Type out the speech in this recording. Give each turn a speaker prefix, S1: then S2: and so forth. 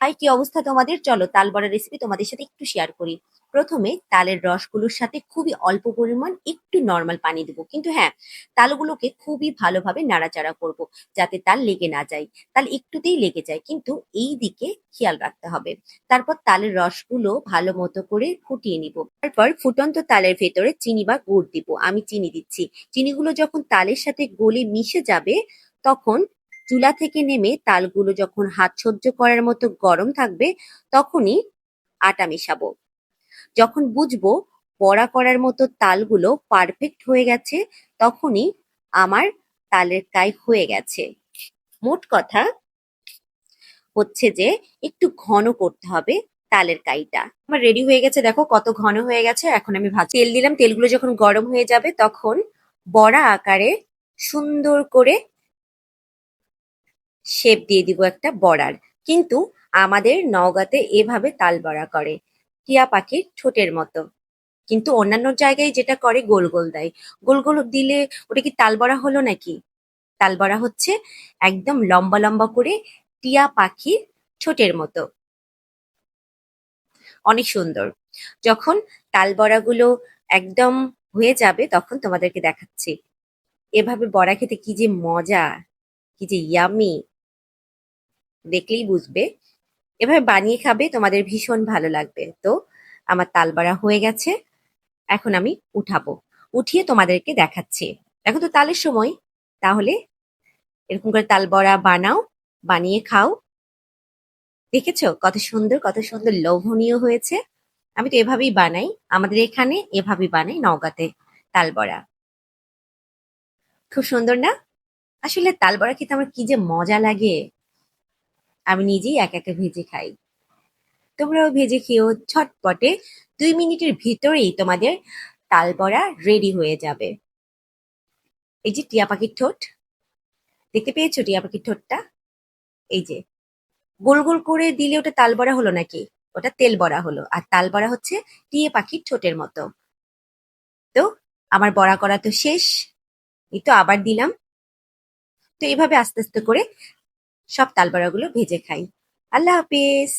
S1: High কি অবস্থা তোমাদের? চলো তাল বড়ার রেসিপি তোমাদের সাথে একটু শেয়ার করি। প্রথমে তালের রসগুলোর সাথে খুবই অল্প পরিমাণ একটু নর্মাল পানি দেবো। কিন্তু হ্যাঁ তালগুলোকে খুবই ভালোভাবে নাড়াচাড়া করব যাতে তাল লেগে না যায়। তাল একটুতেই লেগে যায়, কিন্তু এই দিকে খেয়াল রাখতে হবে। তারপর তালের রসগুলো ভালো মতো করে ফুটিয়ে নিব। তারপর ফুটন্ত তালের ভেতরে চিনি বা গুড় দিব। আমি চিনি দিচ্ছি। চিনিগুলো যখন তালের সাথে গলে মিশে যাবে, তখন চুলা থেকে নেমে তালগুলো যখন হাত সহ্য করার মতো গরম থাকবে, তখনই আটা মেশাবো। যখন বুঝব বড়া করার মতো তালগুলো পারফেক্ট হয়ে গেছে, তখনই আমার তালের কাই হয়ে গেছে। মোট কথা হচ্ছে যে, একটু ঘন করতে হবে তালের কাইটা। আমার রেডি হয়ে গেছে, দেখো কত ঘন হয়ে গেছে, এখন আমি ভাজ তেল দিলাম, তেলগুলো যখন গরম হয়ে যাবে, তখন বড়া আকারে সুন্দর করে শেপ দিয়ে দিব একটা বড়ার কিন্তু আমাদের নওগাঁতে এভাবে তাল বড়া করে, টিয়া পাখির ঠোঁটের মতো। কিন্তু অন্যান্য জায়গায় যেটা করে, গোল গোল দেয়। গোল গোল দিলে ওটা কি তাল বড়া হলো নাকি? তাল বড়া হচ্ছে একদম লম্বা লম্বা করে টিয়া পাখির ঠোঁটের মতো। অনেক সুন্দর। যখন তাল বড়াগুলো একদম হয়ে যাবে, তখন তোমাদেরকে দেখাচ্ছি। এভাবে বড়া খেতে কি যে মজা, কি যে ইয়ামি দেখলেই বুঝবে। এভাবে বানিয়ে খাবে, তোমাদের ভীষণ ভালো লাগবে। তো, আমার তালবাড়া হয়ে গেছে। এখন আমি উঠাবো। উঠিয়ে তোমাদেরকে দেখাচ্ছি। এখন তো তালের সময়। তাহলে এরকম করে তাল বড়া বানাও, বানিয়ে খাও। দেখেছ? কত সুন্দর কত সুন্দর লোভনীয় হয়েছে। আমি তো এভাবেই বানাই। আমাদের এখানে এভাবেই বানাই নওগাঁতে তাল বড়া খুব সুন্দর না? আসলে তাল বড়া খেতে আমার কি যে মজা লাগে। আমি নিজেই এক একা ভেজে খাই। তোমরাও ভেজে খেয়েও ছটপটে দুই মিনিটের ভিতরেই তোমাদের তাল বড়া রেডি হয়ে যাবে। এই যে টিয়া পাখির ঠোঁট, দেখতে পেয়েছ টিয়া পাখির ঠোঁটটা? এই যে, গোল গোল করে দিলে ওটা তাল বড়া হলো নাকি? ওটা তেল বড়া হলো, আর তাল বড়া হচ্ছে টিয়ে পাখির ঠোঁটের মতো। তো আমার বড়া করা তো শেষ, এই তো আবার দিলাম। তো এভাবে আস্তে আস্তে করে সব তালবড়াগুলো ভেজে খাই। আল্লাহ হাফিজ।